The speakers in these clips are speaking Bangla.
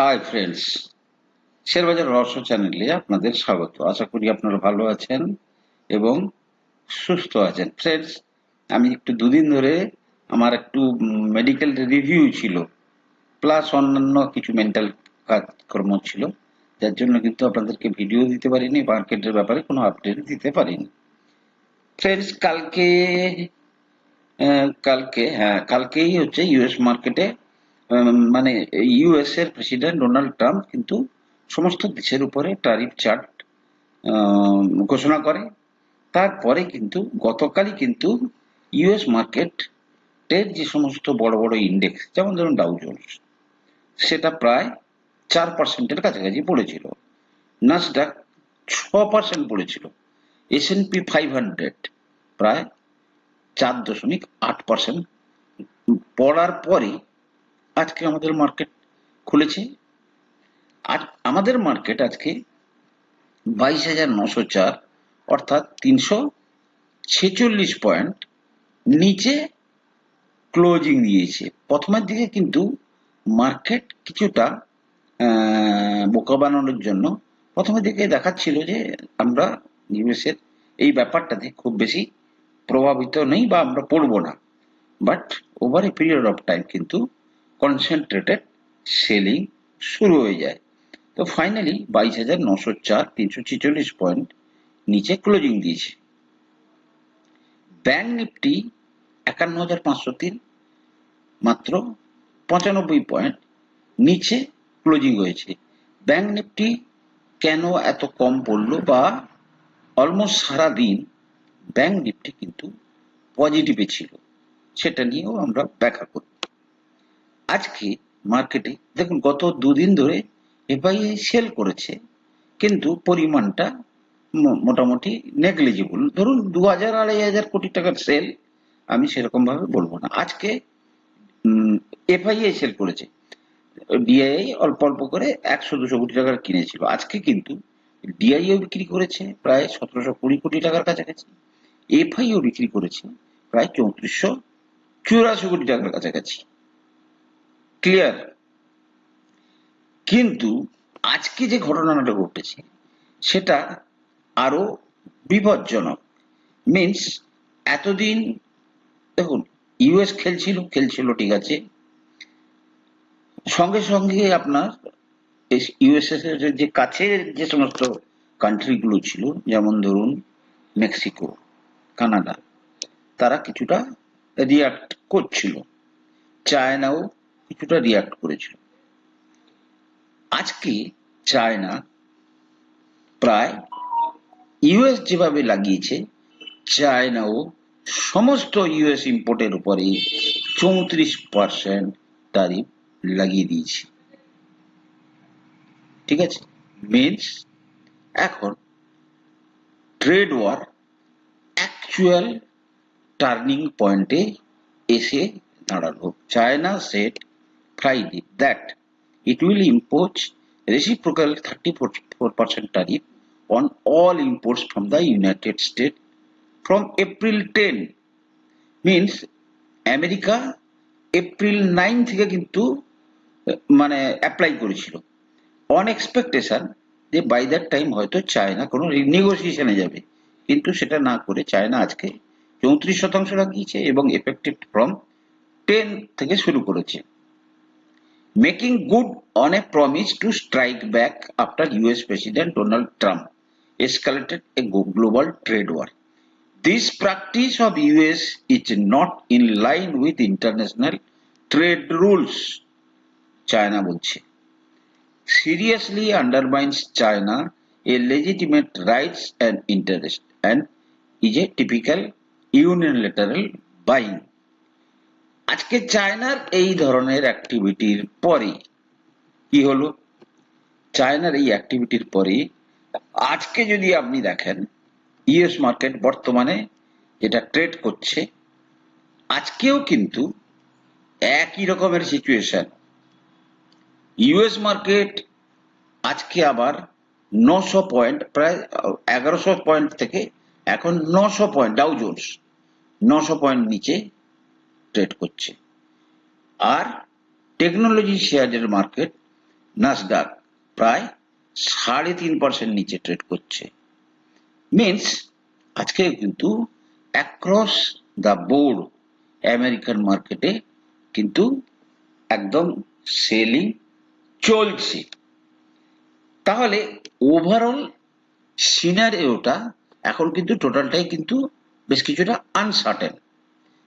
হাই ফ্রেন্ডস শেয়ারবাজার রহস্য চ্যানেলে আপনাদের স্বাগত। আশা করি আপনারা ভালো আছেন এবং সুস্থ আছেন। ফ্রেন্ডস আমি একটু দুদিন ধরে আমার একটু মেডিকেল রিভিউ ছিল প্লাস অন্যান্য কিছু মেন্টাল কাজকর্ম ছিল, যার জন্য কিন্তু আপনাদেরকে ভিডিও দিতে পারিনি মার্কেটের ব্যাপারে কোনো আপডেট দিতে পারিনি। ফ্রেন্ডস কালকে কালকে হ্যাঁ কালকেই হচ্ছে ইউএস মার্কেটে মানে ইউএস এর প্রেসিডেন্ট ডোনাল্ড ট্রাম্প কিন্তু সমস্ত দেশের উপরে ট্যারিফ চার্ট ঘোষণা করে। তারপরে কিন্তু গতকালই কিন্তু ইউএস মার্কেট এর যে সমস্ত বড় বড় ইন্ডেক্স যেমন ধরুন ডাউ জোন্স সেটা প্রায় চার পার্সেন্টের কাছাকাছি পড়েছিল। নাসডাক ছ পার্সেন্ট পড়েছিল। S N P five hundred প্রায় চার দশমিক আট পার্সেন্ট পড়ার পরে আজকে আমাদের মার্কেট খুলেছে। আর আমাদের মার্কেট আজকে বাইশ হাজার নশো চার, অর্থাৎ তিনশো ছেচল্লিশ পয়েন্ট নিচে ক্লোজিং দিয়েছে। প্রথমের দিকে কিন্তু মার্কেট কিছুটা বোকা বানানোর জন্য প্রথমের দিকে দেখাচ্ছিল যে আমরা ইউএস এর এই ব্যাপারটাতে খুব বেশি প্রভাবিত নেই বা আমরা পড়ব না। But over a period of time কিন্তু কনসেন্ট্রেটেড সেলিং শুরু হয়ে যায়। তো ফাইনালি বাইশ হাজার নশো চার তিনশো ছেচল্লিশ পয়েন্ট নিচে ক্লোজিং দিয়েছে। ব্যাংক নিফটি একান্ন হাজার পাঁচশো তিন মাত্র পঁচানব্বই পয়েন্ট নিচে ক্লোজিং হয়েছে। ব্যাংক নিফটি কেন এত কম পড়ল বা অলমোস্ট সারা দিন ব্যাংক নিফটি কিন্তু পজিটিভে ছিল, সেটা নিয়েও আমরা ব্যাখ্যা করব আজকে মার্কেটে দেখুন, গত দুদিন ধরে এফআইআই সেল করেছে, কিন্তু পরিমাণটা মোটামুটি নেগলিজিবল ধরুন, দু হাজার আড়াই হাজার কোটি টাকার সেল আমি সেরকম ভাবে বলব না। আজকে এফআইআই সেল করেছে। ডিআইআই অল্প অল্প করে একশো দুশো কোটি টাকার কিনেছিল। আজকে কিন্তু ডিআইও বিক্রি করেছে প্রায় সতেরোশো কুড়ি কোটি টাকার কাছাকাছি। এফআইও বিক্রি করেছে প্রায় চৌত্রিশশো চুরাশি কোটি টাকার কাছাকাছি। ক্লিয়ার কিন্তু আজকে যে ঘটনাটা ঘটেছে, সেটা আরও বিপজ্জনক। মিন্স এতদিন, দেখুন ইউএস খেলছিল খেলছিল, ঠিক আছে। সঙ্গে সঙ্গে আপনার ইউএসএস এর যে কাছের যে সমস্ত কান্ট্রি গুলো ছিল, যেমন ধরুন মেক্সিকো, কানাডা, তারা কিছুটা রিয়াক্ট করছিল। চায়নাও কিছুটা রিয়াক্ট করেছিল। আজকে চায়না প্রায় ইউএস যেভাবে লাগিয়েছে, চায়নাও সমস্ত ইউএস ইম্পোর্টের উপরে চৌত্রিশ পার্সেন্ট তারিফ লাগিয়ে দিয়েছে। ঠিক আছে? মিনস এখন ট্রেড ওয়ার অ্যাকচুয়াল টার্নিং পয়েন্টে এসে দাঁড়াল। China set Friday that it will impose reciprocal 34% tariff on all imports from the United States from April 10 means America April nine থেকে কিন্তু মানে অ্যাপ্লাই করেছিল। অন এক্সপেকটেশন যে বাই দ্যাট টাইম হয়তো চায়না কোনো রিনেগোসিয়েশনে যাবে। কিন্তু সেটা না করে চায়না আজকে চৌত্রিশ শতাংশ লাগিয়েছে এবং এফেক্টিভ ফ্রম টেন থেকে শুরু করেছে। making good on a promise to strike back after US President Donald Trump escalated a go- global trade war. This practice of US is not in line with international trade rules, China বলছে. Seriously undermines China a legitimate rights and interest and is a typical unilateral buying. আজকে চায়নার এই ধরনের অ্যাক্টিভিটির পরে কি হলো? চায়নার এই অ্যাক্টিভিটির পরে আজকে যদি আপনি দেখেন, ইউএস মার্কেট বর্তমানে যেটা ট্রেড করছে, আজকেও কিন্তু একই রকমের সিচুয়েশন ইউএস মার্কেট আজকে আবার নশো পয়েন্ট, প্রায় এগারোশো পয়েন্ট থেকে এখন নশো পয়েন্ট ডাউ জোন্স নশো পয়েন্ট নিচে ট্রেড করছে। আর টেকনোলজি শেয়ারের মার্কেট নাসডাক প্রায় সাড়ে তিন পার্সেন্ট নিচে ট্রেড করছে। মিনস আজকে কিন্তু অ্যাক্রস দ্য বোর্ড আমেরিকান মার্কেটে কিন্তু একদম সেলিং চলছে। তাহলে ওভারঅল সিনারিওটা এখন কিন্তু টোটালটাই কিন্তু বেশ কিছুটা আনসার্টেন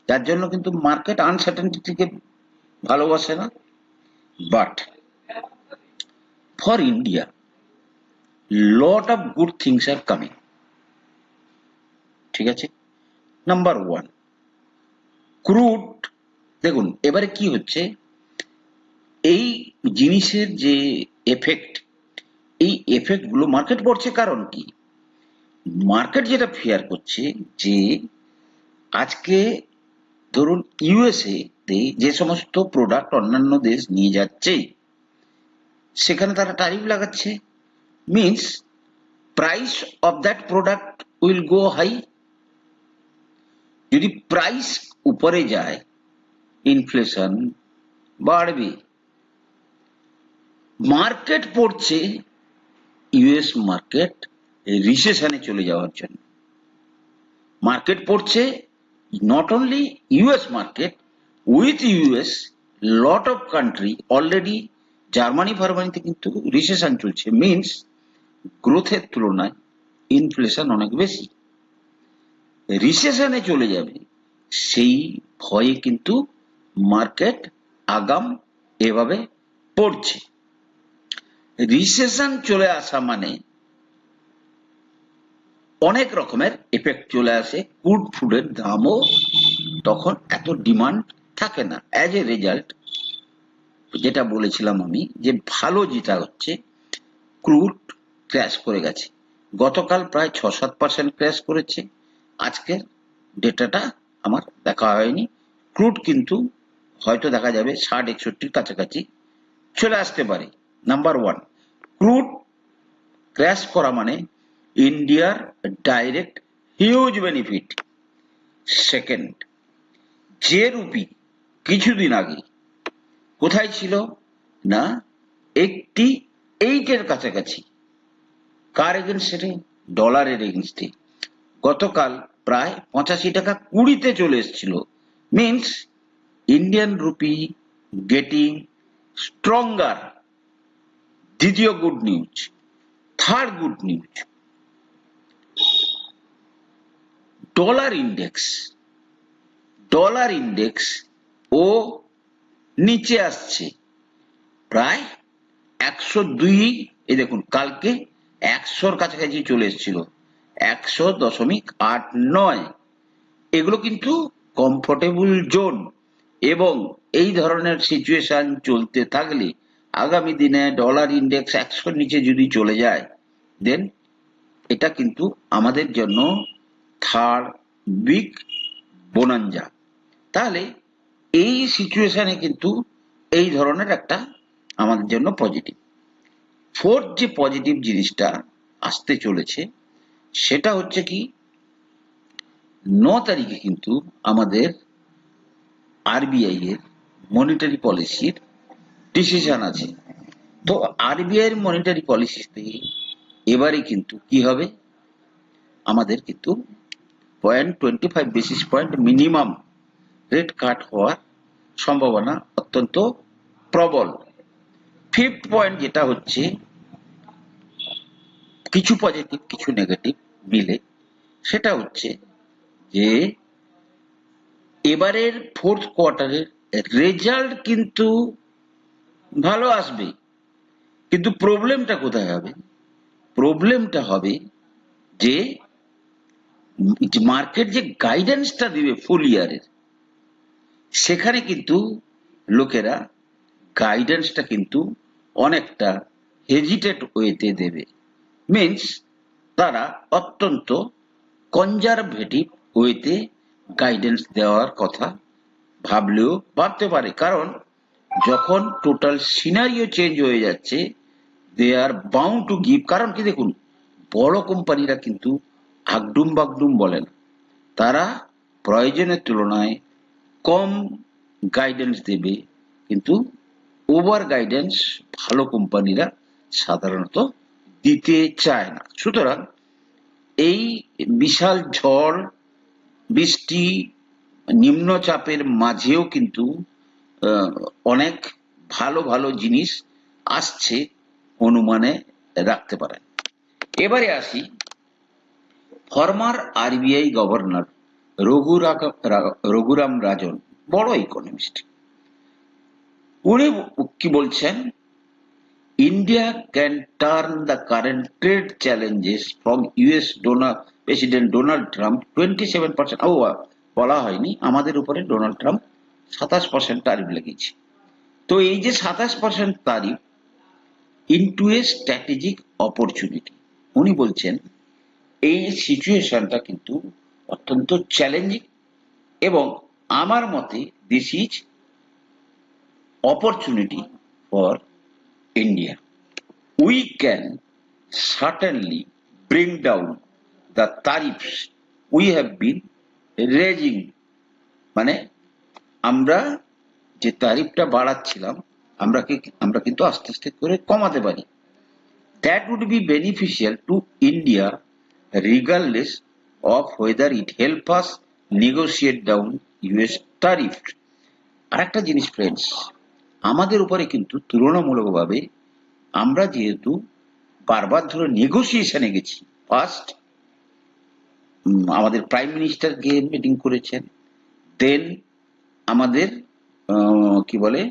যার জন্য কিন্তু মার্কেট আনসার্টেনটিকে ভালোবাসে না। But for India lot of good things are coming ঠিক আছে? নাম্বার ওয়ান ক্রুড দেখুন, এবারে কি হচ্ছে? এই জিনিসের যে এফেক্ট এই এফেক্টগুলো মার্কেট পড়ছে কারণ কি? মার্কেট যেটা ফিয়ার করছে যে আজকে ধরুন ইউএসএ তে যে সমস্ত প্রোডাক্ট অন্যান্য দেশ নিয়ে যাচ্ছে, সেখানে তারা ট্যারিফ লাগাচ্ছে। Means price of that product will go high যদি প্রাইস উপরে যায় ইনফ্লেশন বাড়বে। মার্কেট পড়ছে ইউএস মার্কেট রিসেশনে চলে যাওয়ার জন্য। মার্কেট পড়ছে not only US market with US lot of country already Germany ফার্মানিতে কিন্তু রিসেশন চলছে। মিনস গ্রোথের তুলনায় ইনফ্লেশন অনেক বেশি। রিসেশনে চলে যাবে, সেই ভয়ে কিন্তু মার্কেট আগাম এভাবে পড়ছে। রিসেশন চলে আসা মানে অনেক রকমের এফেক্ট চলে আসে। গুড ফুডের দামও তখন এত ডিমান্ড থাকে না। অ্যাজ এ রেজাল্ট যেটা বলেছিলাম আমি, যে ভালো যেটা হচ্ছে ক্রুড ক্র্যাশ করে গেছে। গতকাল প্রায় ছ সাত পার্সেন্ট ক্র্যাশ করেছে। আজকের ডেটাটা আমার দেখা হয়নি। ক্রুড কিন্তু হয়তো দেখা যাবে ষাট একষট্টির কাছাকাছি চলে আসতে পারে। নাম্বার ওয়ান ক্রুড ক্র্যাশ করা মানে ইন্ডিয়ার ডাইরেক্ট হিউজ বেনিফিট সেকেন্ড যে রুপি কিছুদিন আগে কোথায় ছিল? না, একটি এইটের কাছাকাছি। কার এগেনস্টে ডলারের এগেনস্টে গতকাল প্রায় পঁচাশি টাকা কুড়িতে চলে এসেছিল। Means Indian rupee getting stronger দ্বিতীয় good news third good news dollar index dollar index ও নিচে আসছে। প্রায় একশো দুই, এই দেখুন, কালকে একশোর কাছাকাছি চলে এসেছিল, একশো দশমিক আট নয়। এগুলো কিন্তু কমফোর্টেবল জোন এবং এই ধরনের সিচুয়েশন চলতে থাকলে আগামী দিনে ডলার ইন্ডেক্স একশোর নিচে যদি চলে যায় দেন এটা কিন্তু আমাদের জন্য থার্ড বিগ বোনাঞ্জা। তাহলে এই সিচুয়েশনে কিন্তু এই ধরনের একটা আমাদের জন্য পজিটিভ ফোর্থ যে পজিটিভ জিনিসটা আসতে চলেছে, সেটা হচ্ছে কি, ন তারিখে কিন্তু আমাদের আরবিআই এর মনিটারি পলিসির ডিসিশন আছে। তো আরবিআই এর মনিটারি পলিসিতে এবারে কিন্তু কি হবে? আমাদের কিন্তু point twenty five basis point minimum rate cut হওয়ার সম্ভাবনা অত্যন্ত প্রবল। ফিফথ পয়েন্ট যেটা হচ্ছে, কিছু পজিটিভ কিছু নেগেটিভ মিলে। সেটা হচ্ছে যে, এবারের ফোর্থ কোয়ার্টারের রেজাল্ট কিন্তু ভালো আসবে। কিন্তু প্রবলেমটা কোথায় হবে? প্রবলেমটা হবে যে মার্কেট যে গাইডেন্সটা দিবে ফুল ইয়ারের সেখানে কিন্তু লোকেরা গাইডেন্সটা কিন্তু অনেকটা হেজিটেট ওয়েতে দেবে। মিন্স তারা অত্যন্ত কনজারভেটিভ ওয়েতে গাইডেন্স দেওয়ার কথা ভাবলেও ভাবতে পারে। কারণ যখন টোটাল সিনারিও চেঞ্জ হয়ে যাচ্ছে they are bound to give কারণ কি দেখুন, বড় কোম্পানিরা কিন্তু আগডুম বাগডুম বলেন, তারা প্রয়োজনের তুলনায় কম গাইডেন্স দেবে, কিন্তু ওভার গাইডেন্স ভালো কোম্পানিরা সাধারণত দিতে চায় না। সুতরাং এই বিশাল ঝড়, বৃষ্টি, নিম্নচাপের মাঝেও কিন্তু অনেক ভালো ভালো জিনিস আসছে, অনুমানে রাখতে পারেন। এবারে আসি former RBI governor Raghuram Rajan বড় ইকোনমিস্ট উনি কি বলছেন? India can turn the current trade challenges from US Donald president Donald Trump twenty seven percent ও, বলা হয়নি, আমাদের উপরে ডোনাল্ড ট্রাম্প সাতাশ পার্সেন্ট তারিফ লেগেছে। তো এই যে সাতাশ percent tariff into a strategic opportunity উনি বলছেন এই সিচুয়েশনটা কিন্তু অত্যন্ত চ্যালেঞ্জিং এবং আমার মতে this is opportunity for India we can certainly bring down the tariffs. We have been raising মানে আমরা যে তারিফটা বাড়াচ্ছিলাম, আমরা কি, আমরা কিন্তু আস্তে আস্তে করে কমাতে পারি। That would be beneficial to India regardless of whether it help us negotiate down US tariff আরেকটা জিনিস ফ্রেন্ডস আমাদের উপরে কিন্তু তুলনামূলকভাবে আমরা যেহেতু বারবার ধরে নেগোসিয়েশনে গেছি। ফার্স্ট আমাদের প্রাইম মিনিস্টার গিয়ে মিটিং করেছেন। দেন আমাদের কি বলে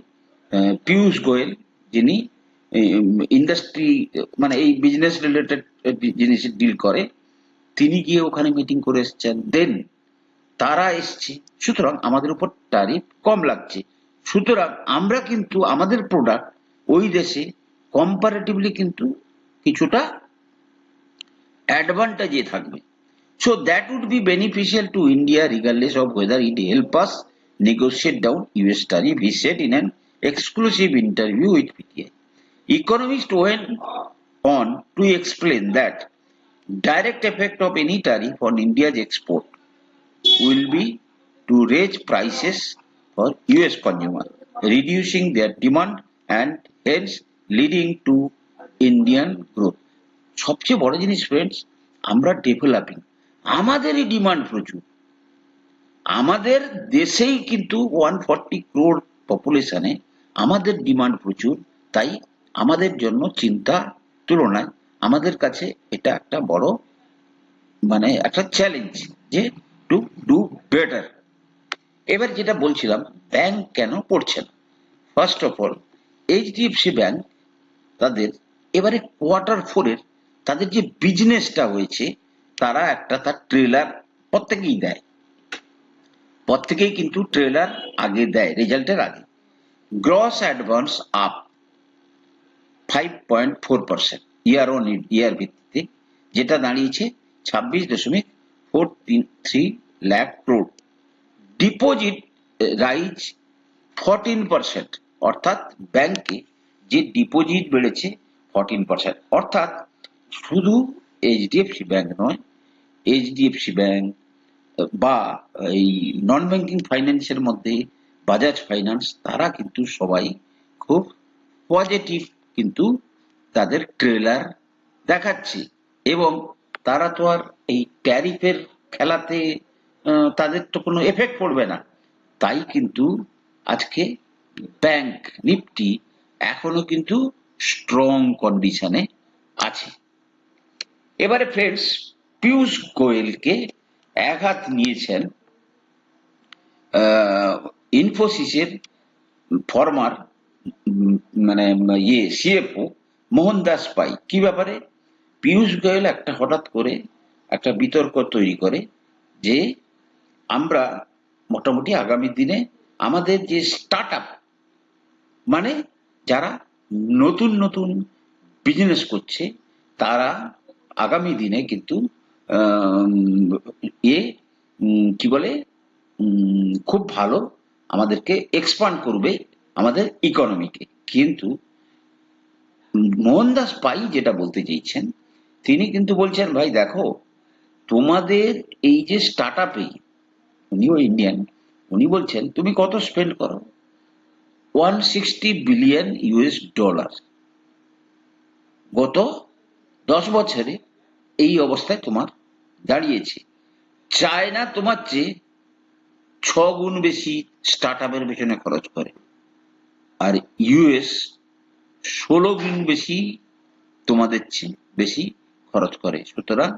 পীয়ূষ গোয়েল, যিনি ইন্ডাস্ট্রি মানে এই বিজনেস রিলেটেড জিনিস ডিল করে। তিনি গিয়ে ওখানে মিটিং করে এসেছেন। দেন তারা এসছে। সুতরাং আমাদের উপর ট্যারিফ কম লাগছে। সুতরাং আমরা কিন্তু আমাদের প্রোডাক্ট ওই দেশে কম্পারেটিভলি কিন্তু কিছুটা অ্যাডভান্টেজে থাকবে। So that would be beneficial to India regardless of whether it help us negotiate down US tariff he set in an exclusive interview with PTI Economist went on to explain that direct effect of any tariff on India's export will be to raise prices for US consumer, reducing their demand and hence leading to Indian growth. সবচেয়ে বড় জিনিস ফ্রেন্ডস আমরা ডেভেলপিং আমাদেরই ডিমান্ড প্রচুর আমাদের দেশেই কিন্তু ওয়ান ফর্টি ক্রোড পপুলেশনে আমাদের ডিমান্ড প্রচুর তাই আমাদের জন্য চিন্তা তুলনায় আমাদের কাছে এটা একটা বড় মানে একটা চ্যালেঞ্জ যে টু ডু বেটার এবার যেটা বলছিলাম ব্যাংক কেন পড়ছে না? First of all HDFC bank তাদের এবারে কোয়ার্টার ফোরের তাদের যে বিজনেসটা হয়েছে, তারা একটা তার ট্রেলার প্রত্যেকেই দেয়। প্রত্যেকেই কিন্তু ট্রেলার আগে দেয় রেজাল্টের আগে। Gross advance up five point four percent year on year ভিত্তিতে, যেটা দাঁড়িয়েছে ছাব্বিশ দশমিক ফোর তিন three lakh crore deposit rise fourteen percent অর্থাৎ ব্যাংকে যে ডিপোজিট বেড়েছে ফোরটিন পার্সেন্ট অর্থাৎ শুধু এইচডিএফসি ব্যাংক নয় এইচডিএফসি ব্যাংক বা এই নন ব্যাংকিং ফাইন্যান্সের মধ্যে বাজাজ ফাইন্যান্স তারা কিন্তু সবাই খুব পজিটিভ কিন্তু তাদের ট্রেলার দেখাচ্ছে। এবং তারা তো আর এই ট্যারিফের খেলাতে তাদের তো কোনো এফেক্ট পড়বে না। তাই কিন্তু আজকে ব্যাংক নিফটি এখনও কিন্তু স্ট্রং কন্ডিশনে আছে। এবারে ফ্রেন্ডস পীয়ূষ গোয়েলকে আঘাত নিয়েছেন ইনফোসিসের ফরমার মানে ইয়ে সিএফও মোহনদাস পাই। কি ব্যাপারে? পীয়ূষ গোয়েল একটা হঠাৎ করে একটা বিতর্ক তৈরি করে যে আমরা মোটামুটি আগামী দিনে আমাদের যে স্টার্ট মানে যারা নতুন নতুন বিজনেস করছে, তারা আগামী দিনে কিন্তু এ কি বলে খুব ভালো আমাদেরকে এক্সপান্ড করবে আমাদের ইকোনমিকে কিন্তু মোহনদাস পাই যেটা বলতে চাইছেন, তিনি কিন্তু বলছেন, ভাই, দেখো, তোমাদের এই যে স্টার্ট আপে উনিও ইন্ডিয়ান উনি বলছেন, তুমি কত স্পেন্ড করো? One sixty billion US dollar গত দশ বছরে এই অবস্থায় তোমার দাঁড়িয়েছে। চায়না তোমার চেয়ে ছ গুণ বেশি স্টার্ট আপের পেছনে খরচ করে। আর ইউএস ষোলো গুণ বেশি তোমাদের চেয়ে বেশি খরচ করে। সুতরাং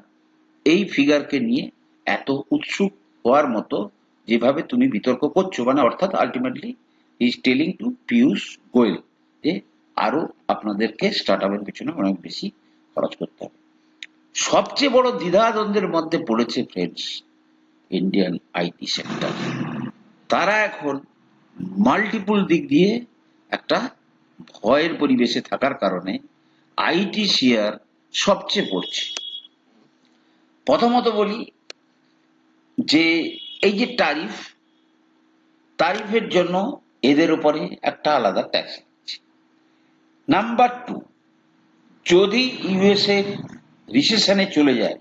এই ফিগারকে নিয়ে এত উৎসুক হওয়ার মতো যেভাবে তুমি বিতর্ক করছ মানে অর্থাৎ ultimately is telling to Piyush Goyal যে আরও আপনাদেরকে স্টার্ট আপের পিছনে অনেক বেশি খরচ করতে হবে। সবচেয়ে বড় দ্বিধাদ্বন্দ্বের মধ্যে পড়েছে ফ্রেন্ডস ইন্ডিয়ান আইটি সেক্টর তারা এখন মাল্টিপল দিক দিয়ে একটা ভয়ের পরিবেশে থাকার কারণে আইটি শেয়ার সবচেয়ে পড়ছে। প্রথমত বলি যে এই যে টারিফ তারিফের জন্য এদের উপরে একটা আলাদা ট্যাক্স নাম্বার টু যদি ইউএসএ রিসেশনে চলে যায়,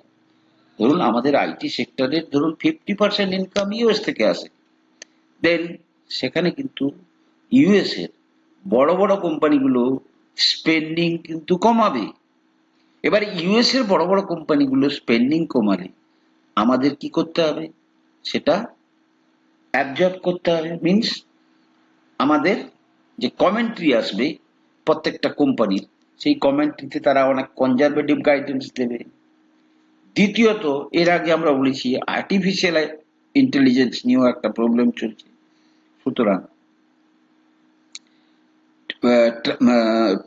ধরুন আমাদের আইটি সেক্টরের ধরুন ফিফটি পার্সেন্ট ইনকাম ইউএস থেকে আসে দেন সেখানে কিন্তু ইউএস এর বড় বড় কোম্পানিগুলো স্পেন্ডিং কিন্তু কমাবে। এবার ইউএস এর বড় বড় কোম্পানিগুলো স্পেন্ডিং কমালে আমাদের কি করতে হবে? সেটা অ্যাবজর্ব করতে হবে। মিনস আমাদের যে কমেন্ট্রি আসবে প্রত্যেকটা কোম্পানির, সেই কমেন্ট্রিতে তারা অনেক কনজারভেটিভ গাইডেন্স দেবে। দ্বিতীয়ত, এর আগে আমরা বলেছি আর্টিফিশিয়াল ইন্টেলিজেন্স নিয়েও একটা প্রবলেম চলছে। সুতরাং Uh,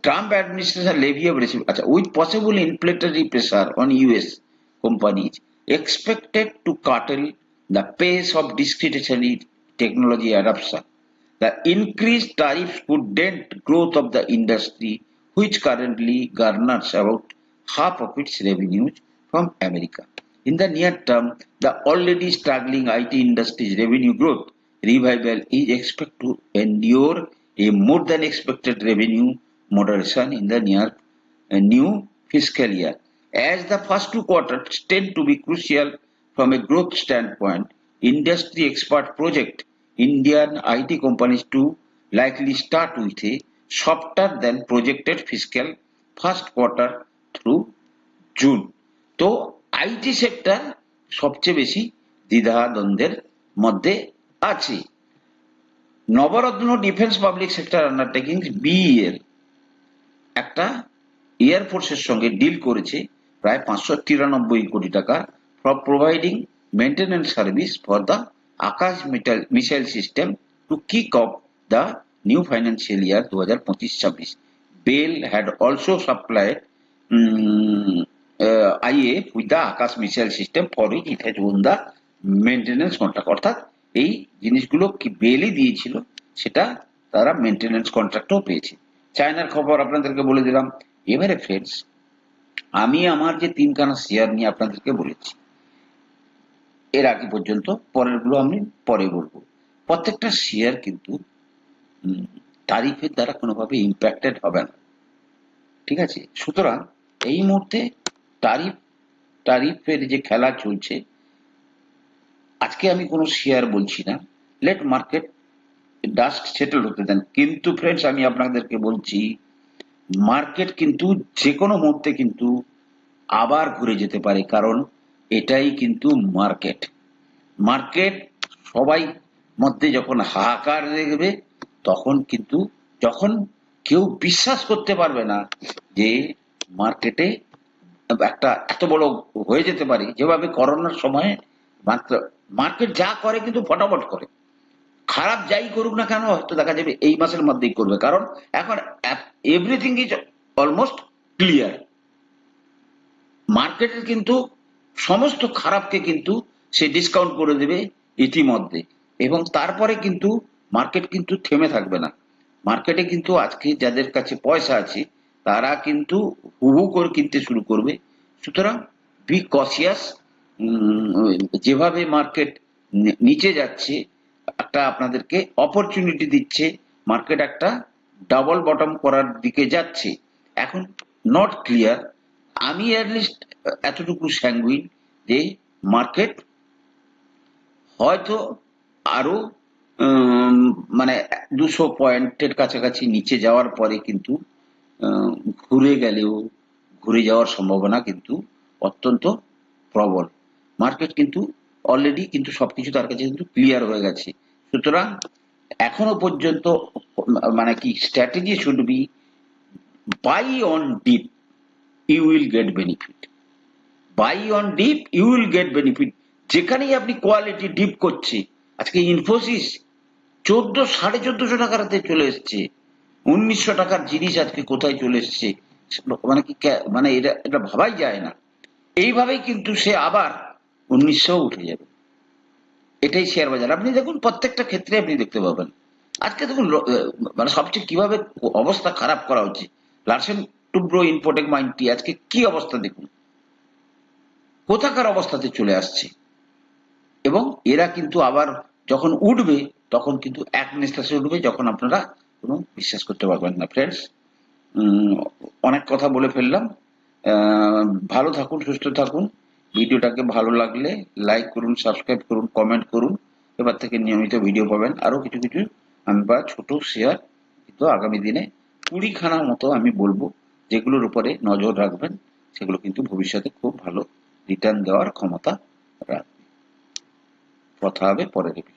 Trump administration levy of receipt with possible inflationary pressure on US companies expected to curtail the pace of discretionary technology adoption. The increased tariffs could dent growth of the industry which currently garners about half of its revenues from America. In the near term, the already struggling IT industry's revenue growth revival is expected to endure a more than expected revenue moderation in the near uh, new fiscal year. As the first two quarters tend to be crucial from a growth standpoint, industry expert project Indian IT companies to likely start with a softer than projected fiscal first quarter through June. তো আইটি সেক্টর সবচেয়ে বেশি দ্বিধাদ্বন্দ্বের মধ্যে আছে Navratna defence public sector undertaking BEL একটা এয়ারফোর্সের সঙ্গে ডিল করেছে প্রায় পাঁচশো তিরানব্বই কোটি টাকা for providing maintenance service for the Akash missile system to kick off the new financial year দু হাজার পঁচিশ ছাব্বিশ BEL had also supplied IAF with the Akash missile system for which it has won the maintenance contract অর্থাৎ এই জিনিসগুলো কি বেলই দিয়েছিল, সেটা তারা মেনটেন্যান্স কন্ট্রাক্টও পেয়েছে। চায়নার খবর আপনাদেরকে বলে দিলাম। এবারে ফ্রেন্ডস আমি আমার যে তিনখানা শেয়ার নিয়ে আপনাদেরকে বলেছি, এর আগে পর্যন্ত, পরেরগুলো আমি পরে বলব। প্রত্যেকটা শেয়ার কিন্তু তারিফের দ্বারা কোনোভাবে ইম্প্যাক্টেড হবে না। ঠিক আছে? সুতরাং এই মুহূর্তে তারিফ তারিফের যে খেলা চলছে আজকে আমি কোনো শেয়ার বলছি না। লেট মার্কেট ডাস্ট সেটেল হতে দেন। কিন্তু ফ্রেন্ডস আমি আপনাদেরকে বলছি মার্কেট কিন্তু যে কোনো মুহূর্তে কিন্তু আবার ঘুরে যেতে পারে, কারণ এটাই কিন্তু মার্কেট মার্কেট সবাই মধ্যে যখন হাহাকার দেখবে, তখন কিন্তু, যখন কেউ বিশ্বাস করতে পারবে না যে মার্কেটে একটা এত বড় হয়ে যেতে পারে। যেভাবে করোনার সময় মাত্র মার্কেট যা করে কিন্তু ফটাফট করে। খারাপ যাই করুক না কেন, হয়তো দেখা যাবে এই মাসের মধ্যেই করবে। কারণ এখন এভরিথিং ইজ অলমোস্ট ক্লিয়ার মার্কেটের কিন্তু সমস্ত খারাপকে কিন্তু সে ডিসকাউন্ট করে দেবে ইতিমধ্যে। এবং তারপরে কিন্তু মার্কেট কিন্তু থেমে থাকবে না। মার্কেটে কিন্তু আজকে যাদের কাছে পয়সা আছে, তারা কিন্তু হুহু করে কিনতে শুরু করবে। সুতরাং বি কসিয়াস যেভাবে মার্কেট নিচে যাচ্ছে, একটা আপনাদেরকে অপরচুনিটি দিচ্ছে মার্কেট একটা ডাবল বটম করার দিকে যাচ্ছে। এখন নট ক্লিয়ার আমি অ্যাটলিস্ট এতটুকু স্যাঙ্গুইন যে মার্কেট হয়তো আরও মানে দুশো পয়েন্টের কাছাকাছি নিচে যাওয়ার পরে কিন্তু ঘুরে গেলেও, ঘুরে যাওয়ার সম্ভাবনা কিন্তু অত্যন্ত প্রবল। মার্কেট কিন্তু অলরেডি কিন্তু সবকিছু তার কাছে কিন্তু ক্লিয়ার হয়ে গেছে। সুতরাং এখনও পর্যন্ত মানে কি strategy should be buy on dip you will get benefit buy on dip you will get benefit যেখানেই আপনি কোয়ালিটি ডিপ করছে, আজকে ইনফোসিস চোদ্দ, সাড়ে চোদ্দশো টাকাতে চলে এসছে। উনিশশো টাকার জিনিস আজকে কোথায় চলে এসছে? মানে কি মানে এটা এটা ভাবাই যায় না। এইভাবেই কিন্তু সে আবার উনিশশো উঠে যাবে এটাই শেয়ার বাজার। আপনি দেখুন, প্রত্যেকটা ক্ষেত্রে আপনি দেখতে পাবেন। আজকে দেখুন মানে সবচেয়ে কীভাবে অবস্থা খারাপ করা হচ্ছে। লার্সেন টুব্রো ইনফোটেক মাইন্ডটি আজকে কি অবস্থা দেখুন? কোথাকার অবস্থাতে চলে আসছে? এবং এরা কিন্তু আবার যখন উঠবে, তখন কিন্তু এক নিঃশ্বাসে উঠবে, যখন আপনারা কোনো বিশ্বাস করতে পারবেন না। ফ্রেন্ডস অনেক কথা বলে ফেললাম। ভালো থাকুন, সুস্থ থাকুন। ভিডিওটাকে ভালো লাগলে লাইক করুন সাবস্ক্রাইব করুন কমেন্ট করুন। এবার থেকে নিয়মিত ভিডিও পাবেন। আরও কিছু কিছু আমি বা ছোট শেয়ার কিন্তু আগামী দিনে কুড়িখানার মতো আমি বলব, যেগুলোর উপরে নজর রাখবেন। সেগুলো কিন্তু ভবিষ্যতে খুব ভালো রিটার্ন দেওয়ার ক্ষমতা রাখবে। কথা হবে পরের।